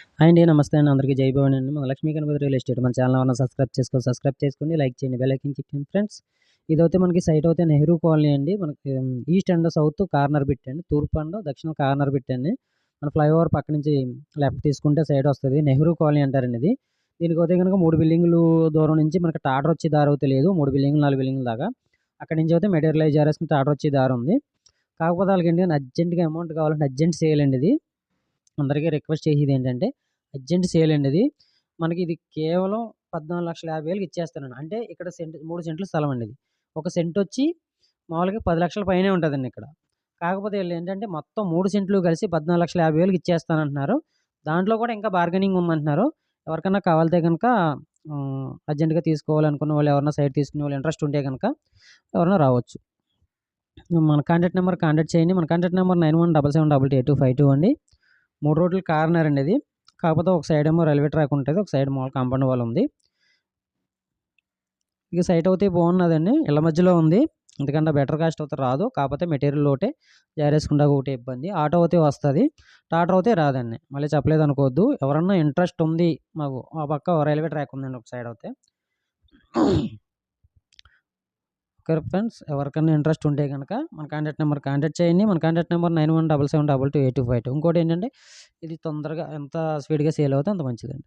Hi అండి నమస్తే అండి అందరికీ జై భవన్ అండి. మన లక్ష్మీ గణపతి రియల్ ఎస్టేట్. మన ఛానల్ ఉన్న సబ్స్క్రైబ్ చేసుకో సబ్స్క్రైబ్ చేసుకోండి లైక్ చేయండి బెల్ చెక్కండి ఫ్రెండ్స్. ఇదైతే మనకి సైట్ అయితే నెహ్రూ కాలనీ అండి. మనకి ఈస్ట్ అండ్ సౌత్ కార్నర్ పెట్టండి తూర్పు అండ్ దక్షిణ కార్నర్ పెట్టండి మన ఫ్లైఓవర్ పక్క నుంచి లెఫ్ట్ తీసుకుంటే సైడ్ వస్తుంది. నెహ్రూ కాలనీ అంటారండి ఇది. దీనికి అయితే కనుక మూడు బిల్డింగ్లు దూరం నుంచి మనకి టాటర్ వచ్చే దారి అయితే లేదు. మూడు బిల్డింగ్లు నాలుగు బిల్డింగ్ల దాకా. అక్కడి నుంచి అయితే మెటీరియలైజ్ చేసుకుని టాటర్ వచ్చే దారి ఉంది. కాకపోతే వాళ్ళకి ఏంటంటే అర్జెంట్గా అమౌంట్ కావాలంటే అర్జెంట్ సేల్ అండి ఇది. అందరికీ రిక్వెస్ట్ చేసేది ఏంటంటే అర్జెంట్ సేల్ అండి ఇది మనకి ఇది కేవలం పద్నాలుగు లక్షల యాభై వేలకు ఇచ్చేస్తానండి అంటే ఇక్కడ సెంట్ మూడు సెంట్లు స్థలం అండి ఇది. ఒక సెంట్ వచ్చి మామూలుగా పది లక్షల పైనే ఉంటుందండి ఇక్కడ. కాకపోతే వీళ్ళు ఏంటంటే మొత్తం మూడు సెంట్లు కలిసి పద్నాలుగు లక్షల యాభై వేలకు ఇచ్చేస్తానంటున్నారు. దాంట్లో కూడా ఇంకా బార్గెనింగ్ ఉందంటున్నారు. ఎవరికన్నా కావాలితే కనుక అర్జెంటుగా తీసుకోవాలనుకున్న వాళ్ళు ఎవరైనా సైట్ తీసుకునే వాళ్ళు ఇంట్రెస్ట్ ఉంటే కనుక ఎవరైనా రావచ్చు. మన కాంటాక్ట్ నెంబర్ కాంటాక్ట్ చేయండి. మన contact number nine one double seven double two five two అండి. మూడు రోడ్లు కార్నర్ అండి ఇది కాకపోతే ఒక సైడ్ ఏమో రైల్వే ట్రాక్ ఉంటుంది. ఒక సైడ్ మామూలు కాంపౌండ్ వాళ్ళు ఉంది. ఇక సైట్ అయితే బాగున్నదండి. ఇళ్ళ మధ్యలో ఉంది. ఎందుకంటే బెటర్ కాస్ట్ అయితే రాదు. కాకపోతే మెటీరియల్ ఒకటే జారేసుకుండా ఒకటి ఇబ్బంది. ఆటో అయితే వస్తుంది. టాటర్ అయితే రాదండి. మళ్ళీ చెప్పలేదు అనుకోవద్దు. ఎవరన్నా ఇంట్రెస్ట్ ఉంది మాకు. ఆ పక్క రైల్వే ట్రాక్ ఉందండి ఒక సైడ్ అయితే. Okay friends. ఎవరికైనా ఇంట్రెస్ట్ ఉంటే కనుక మన కాంటాక్ట్ నెంబర్ కాంటాక్ట్ చేయండి. మన contact number nine one double seven double two eight two five two. ఇంకోటి ఏంటంటే ఇది తొందరగా ఎంత స్పీడ్గా సేల్ అవుతే అంత మంచిదండి.